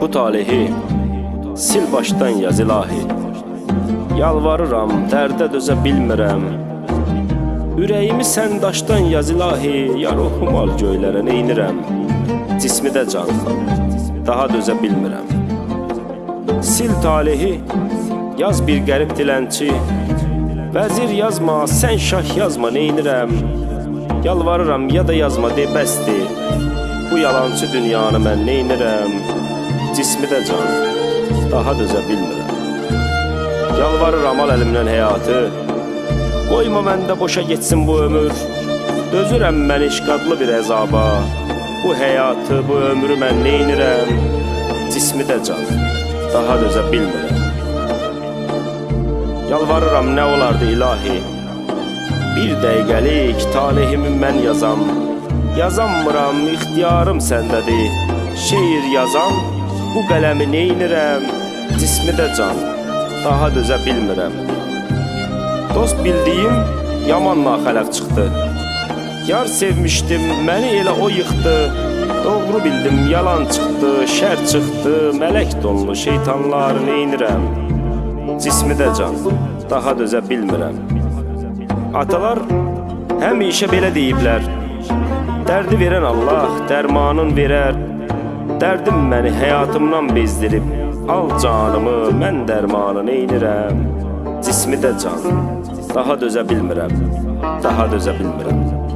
Bu talihi sil baştan yaz ilahi. Yalvarıram, dərdə dözə bilmirəm. Ürəyimi sən daşdan yaz ilahi Ya ruhum al göylərə neynirəm Cismi can, daha dözə bilmirəm. Sil talihi, yaz bir qərib dilənçi. Vəzir yazma, sən şah yazma neynirəm Yalvarıram ya da yazma de bəsdir. Bu yalancı dünyanı mən neynirəm Cismi də can, daha dözə bilmirəm. Yalvarıram al əlimdən həyatı Qoyma məndə boşa getsin bu ömür. Dözürəm mən işqadlı bir əzaba Bu həyatı, bu ömrü mən neynirəm? Cismi də can, daha dözə bilmirəm. Yalvarıram nə olardı ilahi? Bir dəqiqəlik talihimi mən yazam. Yazanmıram, ixtiyarım səndədir. Şeir yazam, bu qələmi neynirəm Cismi də can, daha dözə bilmirəm. Dost bildiyim yaman naxələq çıxdı. Yar sevmişdim, məni elə o yıxdı. Doğru bildim, yalan çıxdı, şər çıxdı. Mələk donlu şeytanlar neynirəm Cismi də can, daha dözə bilmirəm. Atalar həmişə belə deyiblər. Dərdi verən Allah dərmanın verər Dərdim məni həyatımdan bezdirib Al canımı, mən dərmanı neynirəm Cismi də can, daha dözə bilmirəm Daha dözə bilmirəm